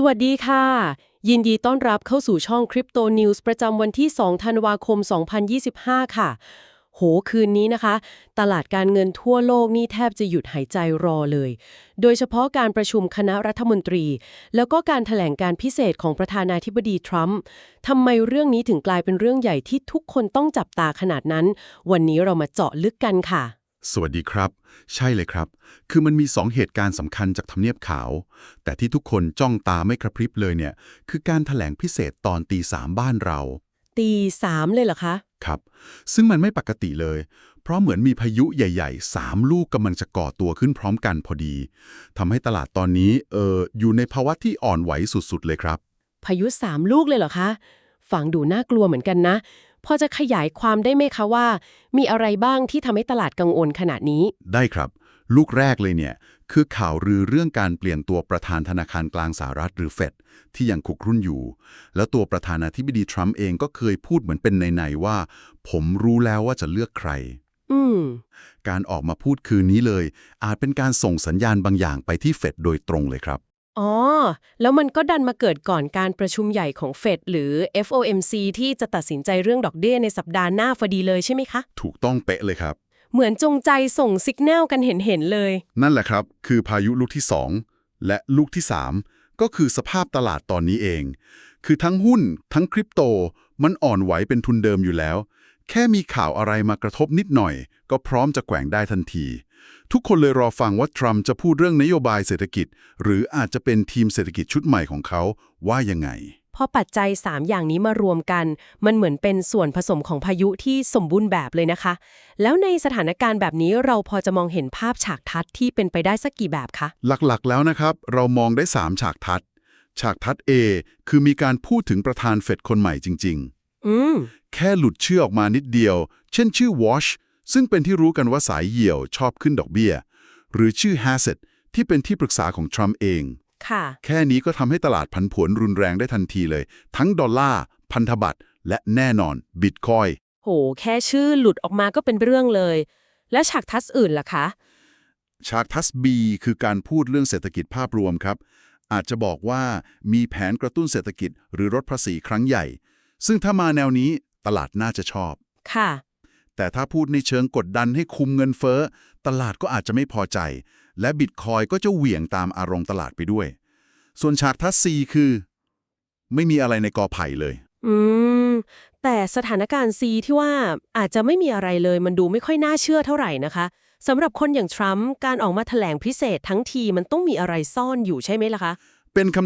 สวัสดีค่ะ ยินดีต้อนรับเข้าสู่ช่อง Crypto News ประจำวันที่ 2 ธันวาคม 2025 ค่ะ โหคืนนี้นะคะ ตลาดการเงินทั่วโลกนี่แทบจะหยุดหายใจรอเลย โดยเฉพาะการประชุมคณะรัฐมนตรี แล้วก็การถแถลงการพิเศษของประธานาธิบดีทรัมป์ทำไมเรื่องนี้ถึงกลายเป็นเรื่องใหญ่ที่ทุกคนต้องจับตาขนาดนั้น วันนี้เรามาเจาะลึกกันค่ะ สวัสดีครับ ใช่เลยครับ คือมันมีสองเหตุการณ์สำคัญจากทำเนียบขาว แต่ที่ทุกคนจ้องตาไม่กระพริบเลยเนี่ย คือการถแถลงพิเศษตอนตีสามบ้านเรา ตีสามเลยเหรอคะ ครับ ซึ่งมันไม่ปกติเลย เพราะเหมือนมีพายุใหญ่ๆ3ลูกกำลังจะก่อตัวขึ้นพร้อมกันพอดีทำให้ตลาดตอนนี้เอออยู่ในภาวะที่อ่อนไหวสุดๆเลยครับ พายุสามลูกเลยเหรอคะ ฟังดูน่ากลัวเหมือนกันนะ พอจะขยายความได้ไหมคะว่า มีอะไรบ้างที่ทำให้ตลาดกังวลขนาดนี้ ได้ครับ ลูกแรกเลยเนี่ย คือข่าวลือเรื่องการเปลี่ยนตัวประธานธนาคารกลางสหรัฐหรือเฟดที่ยังคุกรุ่นอยู่ แล้วตัวประธานาธิบดีทรัมป์เองก็เคยพูดเหมือนเป็นในๆว่า ผมรู้แล้วว่าจะเลือกใครอืมการออกมาพูดคืนนี้เลย อาจเป็นการส่งสัญญาณบางอย่างไปที่เฟดโดยตรงเลยครับ อ๋อ แล้วมันก็ดันมาเกิดก่อนการประชุมใหญ่ของเฟดหรือ FOMC ที่จะตัดสินใจเรื่องดอกเบี้ยในสัปดาห์หน้าพอดีเลยใช่ไหมคะ ถูกต้องเป๊ะเลยครับ เหมือนจงใจส่งสัญญาณกันเห็นๆเลย นั่นแหละครับ คือพายุลูกที่ 2 และลูกที่ 3 ก็คือสภาพตลาดตอนนี้เอง คือทั้งหุ้น ทั้งคริปโต มันอ่อนไหวเป็นทุนเดิมอยู่แล้ว แค่มีข่าวอะไรมากระทบนิดหน่อย ก็พร้อมจะแกว่งได้ทันที ทุกคนเลยรอฟังว่าทรัมป์จะพูดเรื่องนโยบายเศรษฐกิจ หรืออาจจะเป็นทีมเศรษฐกิจชุดใหม่ของเขาว่ายังไง พอปัจจัย 3 อย่างนี้มารวมกัน มันเหมือนเป็นส่วนผสมของพายุที่สมบูรณ์แบบเลยนะคะ แล้วในสถานการณ์แบบนี้เราพอจะมองเห็นภาพฉากทัศน์ที่เป็นไปได้สักกี่แบบคะ หลักๆ แล้วนะครับ เรามองได้ 3 ฉากทัศน์ ฉากทัศน์ A คือมีการพูดถึงประธานเฟดคนใหม่จริงอืมๆ แค่หลุดชื่อออกมานิดเดียว เช่นชื่อ Wash ซึ่งเป็นที่รู้กันว่าสายเหี่ยวชอบขึ้นดอกเบี้ย หรือชื่อ Hassett ที่เป็นที่ปรึกษาของทรัมป์เองค่ะแค่นี้ก็ทำให้ตลาดผันผวนรุนแรงได้ทันทีเลย ทั้งดอลลาร์ พันธบัตร และแน่นอนบิตคอยโห แค่ชื่อหลุดออกมาก็เป็นเรื่องเลย แล้วฉากทัศน์อื่นล่ะคะ ฉากทัศน์ B คือการพูดเรื่องเศรษฐกิจภาพรวมครับ อาจจะบอกว่ามีแผนกระตุ้นเศรษฐกิจหรือลดภาษีครั้งใหญ่ ซึ่งถ้ามาแนวนี้ตลาดน่าจะชอบ ค่ะ แต่ถ้าพูดในเชิงกดดันให้คุมเงินเฟ้อ ตลาดก็อาจจะไม่พอใจ และบิตคอยก็จะเหวี่ยงตามอารมณ์ตลาดไปด้วย ส่วนฉากทัศน์ C คือ ไม่มีอะไรในกอไผ่เลย อืม แต่สถานการณ์ C ที่ว่าอาจจะไม่มีอะไรเลย มันดูไม่ค่อยน่าเชื่อเท่าไหร่นะคะสำหรับคนอย่างทรัมป์การออกมาแถลงพิเศษทั้งทีมันต้องมีอะไรซ่อนอยู่ใช่ไหมล่ะคะ เป็นคำ